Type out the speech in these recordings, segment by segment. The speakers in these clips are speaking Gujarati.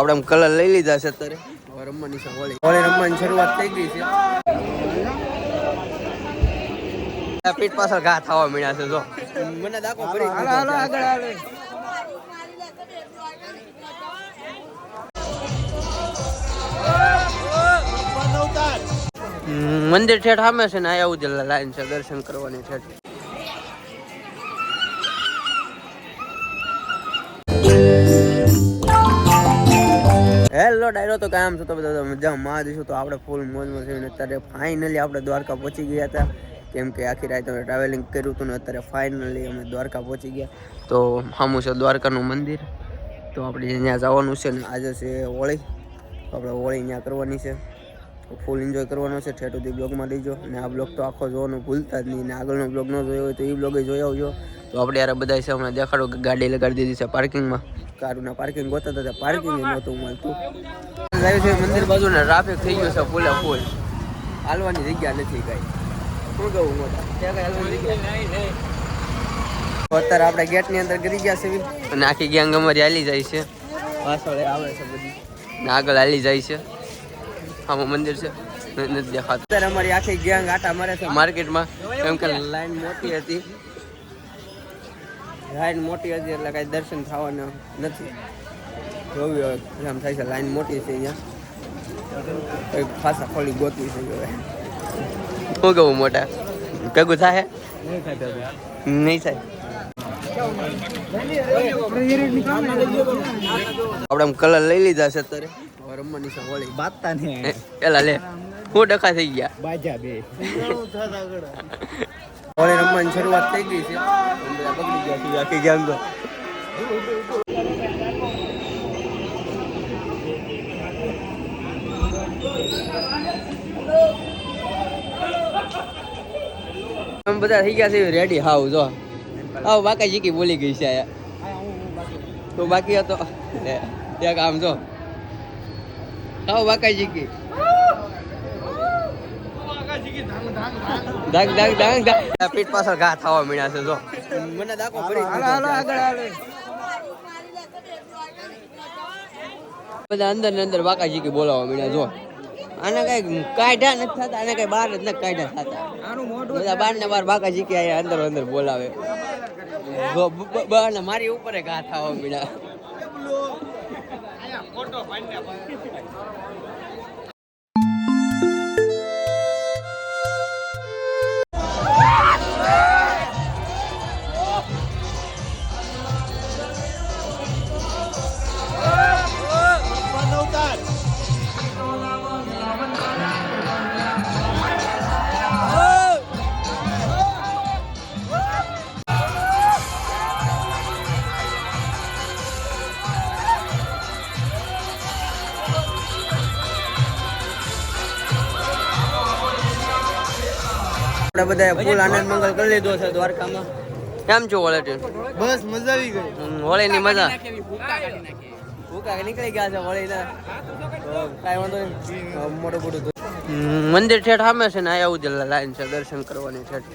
આપણે આમ કલર લઈ લીધા છે અત્યારે. રમવાની છે, હોળી. હોળી રમવાની શરૂઆત થઈ ગઈ છે. પીઠ પાછળ ઘા થવા મળ્યા છે, જો. મને દાખો કરી હાલો હાલો આગળ આવે મંદિર ઠેઠ સામે છે ને આયા ઉજ્જલ લાઈન છે, દર્શન કરવાની ઠેઠ. હેલો ડાયરો તો કામ છો, તો બધા મજામાં જઈશું. તો આપણે ફૂલ મોજમાં છે અત્યારે ફાઇનલી આપણે દ્વારકા પહોંચી ગયા હતા. કેમ કે આખી રાત અમે ટ્રાવેલિંગ કર્યું હતું ને અત્યારે ફાઇનલી અમે દ્વારકા પહોંચી ગયા. તો સામું છે દ્વારકાનું મંદિર. તો આપણે ત્યાં જવાનું છે ને આજે છે હોળી. તો આપણે હોળી ત્યાં કરવાની છે. ફૂલ એન્જોય કરવાનો છે. ઠેઠ સુધી બ્લોગમાં લઈજો અને આ બ્લોગ તો આખો જોવાનું ભૂલતા જ નહીં. અને આગળનો બ્લોગ ન જોયો હોય તો એ બ્લોગે જોઈ આવજો. તો આપણે યાર બધા છે હમણાં દેખાડો કે ગાડી લગાડી દીધી છે પાર્કિંગમાં કારુના પાર્કિંગ ગોતા હતા. પાર્કિંગ નહોતું મળતું. લાવ્યું છે મંદિર બાજુ ને ટ્રાફિક થઈ ગયો છે ફૂલે ફૂલ. હાલવાની જગ્યા નથી કઈ. શું કહું મોટા અત્યારે આપણે ગેટની અંદર ગરી ગયા છે અને આખી ગેંગ અમારી હાલી જાય છે. પાછળ આવે છે બધી. ને આગળ હાલી જાય છે. આમાં મંદિર છે. નથી દેખાતું. અત્યારે અમારી આખી ગેંગ આટા મારે છે. માર્કેટમાં કેમ કે લાઈન મોટી હતી. લાઈન મોટી હતી એટલે કાંઈ દર્શન થવાના નથી. જોયું હવે આમ થાય છે લાઈન મોટી છે અહીંયા. કંઈક ખાસા ખોલી ગોતવી છે હવે. શું કહું મોટા? કગું થાય? નહીં થાય આપણે આમ કલર લઈ લીધા છે અત્યારે. રમવાની છે હોળી. બાતતા ને એલા લે. હું ડખા થઈ ગયા. બાજા બે. હોળી રમવાની શરૂઆત થઈ ગઈ છે. બધા બગડી ગયા છે આખી ગેંગ અમે બધા થઈ ગયા છે રેડી હાવ જો. હાવ બાકા જીકી બોલી ગઈ છે આયા તો બાકી હતો. ત્યાં કામ જો. હાવ બાકા જીકી દાગ ડાંગ ડાંગ ડાંગ પીઠ પાછળ ઘા થવા મળ્યા છે જો. મને દાખો ફરી હાલો હાલો આગળ હાલો બધા અંદર ને અંદર બાકાજી કે બોલાવા મળ્યા જો. આને કઈ કાઢ્યા નથી થતા આને કઈ બહાર જ નથી કાઢ્યા થતા. બધા બાર ને બાર બાકાજી કે અહીંયા અંદર અંદર બોલાવે. બહાર અને મારી ઉપર ઘા થવા મળ્યા આપણે બધાએ ફૂલ આનંદ મંગલ કરી લીધો છે. દ્વારકામાં. કેમ છો વોલેટી? બસ મજા આવી ગઈ. હોળીની મજા. ભૂકા નીકળી ગયા છે હોળીના તો. કાંઈ વાંધો નહીં. મોટું મોટું મંદિર ઠેઠ સામે છે ને આયા ઉજ્જલ લાઈન છે દર્શન કરવાની ઠેઠ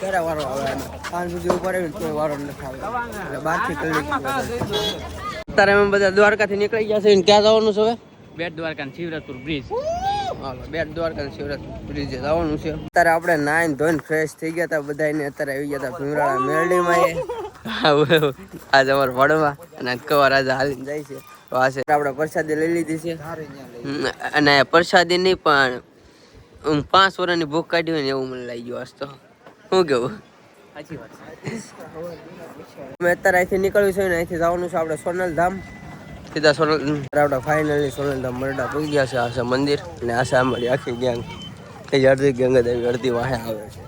ક્યારે વારો આવે આનો? સાંજ સુધી ઊભા રહીને કોઈ વારો નથી આવે એટલે બહારથી કરી લીધું અત્યારે અમે બધા દ્વારકાથી નીકળી ગયા છે ને ક્યાં જવાનું છે હવે? બેટ દ્વારકા શિવરાજપુર બ્રિજ હાલો બેટ દ્વારકા શિવરાત્રી બ્રિજે જવાનું છે. અત્યારે આપણે નાઈન ધોઈને ફ્રેશ થઈ ગયા હતા બધાને અત્યારે આવી ગયા હતા ભીમરાળા મેરડીમાં આજે અમારા વડમાં અને કવાર આજે હાલીને જાય છે. તો આ છે. આપણે પ્રસાદી લઈ લીધી છે. અને પ્રસાદી નહીં પણ હું પાંચ વર્ષની ભૂખ કાઢી હોય ને એવું મને લાગી ગયું આજ તો. શું કેવું? અમે અત્યારે અહીંથી નીકળ્યું છે ને અહીંથી જવાનું છે આપણે સોનલ ધામ સીધા સોનલ આપણે ફાઇનલી સોનલધામ મરડા પહોંચી ગયા છે, આ છે મંદિર. અને આ છે અમારી આખી ગેંગ એ અડધી ગેંગ જ આવી, અડધી વાહે આવે છે.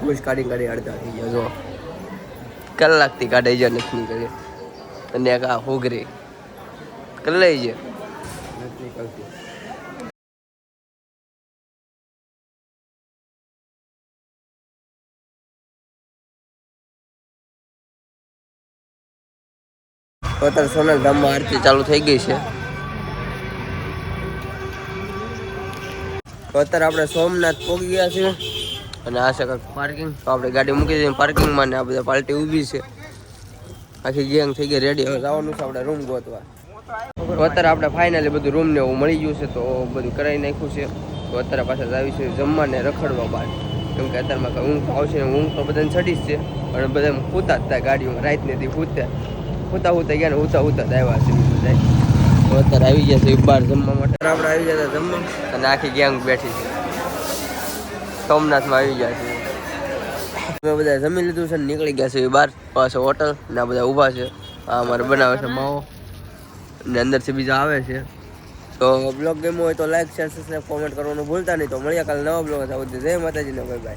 ઘૂસ કાઢી કાઢી અડધા થઈ ગયા, જો. કલાકથી કાઢે જાય નથી નીકળી અને આ હોગરી. કલાઈ છે. નથી નીકળતી અત્યારે સોનલ ધામમાં આરતી ચાલુ થઈ ગઈ છે. અત્યારે આપણે સોમનાથ પહોંચી ગયા છીએ. અને આ છે કાંઈક પાર્કિંગ તો આપણે ગાડી મૂકી દઈએ પાર્કિંગમાં ને આ બધા પાર્ટી ઊભી છે. આખી ગેંગ થઈ ગઈ રેડી હવે જવાનું છે આપણે રૂમ ગોતવા. અત્યારે આપણે ફાઇનલી બધું રૂમ ને એવું મળી ગયું છે, તો બધું કરાવી નાખ્યું છે. તો અત્યારે પાછા આવી છે જમવા ને રખડવા બહાર. કેમ કે અત્યારમાં ઊંઘ આવશે ઊંઘ તો બધાને ચડી જ છે. અને બધા સૂતા જ થાય ગાડીમાં રાત ને દી સૂતા સૂતા ગયા ને ઉતા ઉતા આવ્યા છે બધા. અત્યારે આવી ગયા છે બહાર જમવા માટે. આપણે આવી ગયા હતા જમવા. અને આખી ગેંગ બેઠી છે. સોમનાથમાં આવી ગયા છે અમે બધા જમી લીધું છે નીકળી ગયા છે બહાર. પાસે હોટલ ને આ બધા ઊભા છે. આ અમારે બનાવે છે માવો. ને અંદરથી બીજા આવે છે. તો બ્લોગ ગેમ હોય તો લાઈક શેર સબસ્ક્રાઈબ કોમેન્ટ કરવાનું ભૂલતા નહીં. તો મળીએ કાલે નવા બ્લોગ હતા જય માતાજીને ને ભાઈ